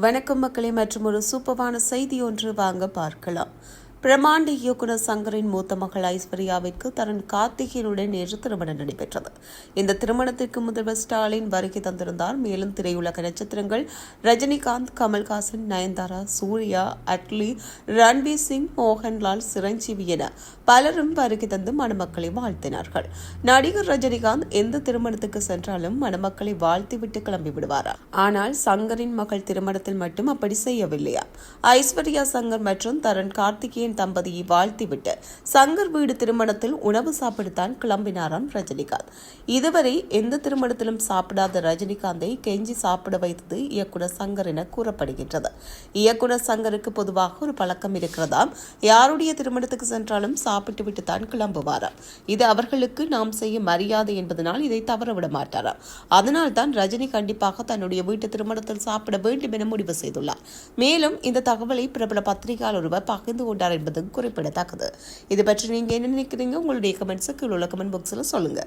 வணக்கம் மக்களே மற்றும் ஒரு சூப்பரான செய்தி ஒன்று வாங்க பார்க்கலாம். பிரமாண்ட இயக்குனர் சங்கரின் மூத்த மகள் ஐஸ்வர்யாவிற்கு தரன் கார்த்திகேயனுடன் நேற்று திருமணம் நடைபெற்றது. இந்த திருமணத்திற்கு முதல்வர் ஸ்டாலின் வருகை தந்திருந்தார். மேலும் திரையுலக நட்சத்திரங்கள் ரஜினிகாந்த் கமல்ஹாசன் நயன்தாரா சூர்யா அட்லி ரன்வீர் சிங் மோகன்லால் சிரஞ்சீவி என பலரும் வருகை தந்து மணமக்களை வாழ்த்தினார்கள். நடிகர் ரஜினிகாந்த் எந்த திருமணத்துக்கு சென்றாலும் மணமக்களை வாழ்த்திவிட்டு கிளம்பி விடுவாரா? ஆனால் சங்கரின் மகள் திருமணத்தில் மட்டும் அப்படி செய்யவில்லையா? ஐஸ்வர்யா சங்கர் மற்றும் தரன் கார்த்திகேயன் தம்பதியை வாழ்த்திவிட்டு சங்கர் வீடு திருமணத்தில் உணவு சாப்பிடத்தான் கிளம்பினாராம் ரஜினிகாந்த். இதுவரை எந்த திருமணத்திலும் சாப்பிடாத ரஜினிகாந்தை கெஞ்சி சாப்பிட வைத்தது இயக்குனர் சங்கர் என கூறப்படுகின்றது. இயக்குனர் சங்கருக்கு பொதுவாக ஒரு பழக்கம் இருக்கிறதாம். யாருடைய திருமணத்துக்கு சென்றாலும் சாப்பிட்டு விட்டு தான் கிளம்புவாராம். இது அவர்களுக்கு நாம் செய்யும் மரியாதை என்பதனால் இதை தவறவிட மாட்டாராம். அதனால் தான் ரஜினி கண்டிப்பாக தன்னுடைய வீட்டு திருமணத்தில் சாப்பிட வேண்டும் என முடிவு செய்துள்ளார். மேலும் இந்த தகவலை பிரபல பத்திரிகையாளர் ஒருவர் பகிர்ந்து கொண்டார் என்பது குறிப்பிடத்தக்கது. இது பற்றி நீங்க என்ன நினைக்கிறீங்க? உங்களுடைய கமெண்ட்ஸை கீழே உள்ள கமெண்ட் பாக்ஸில் சொல்லுங்க.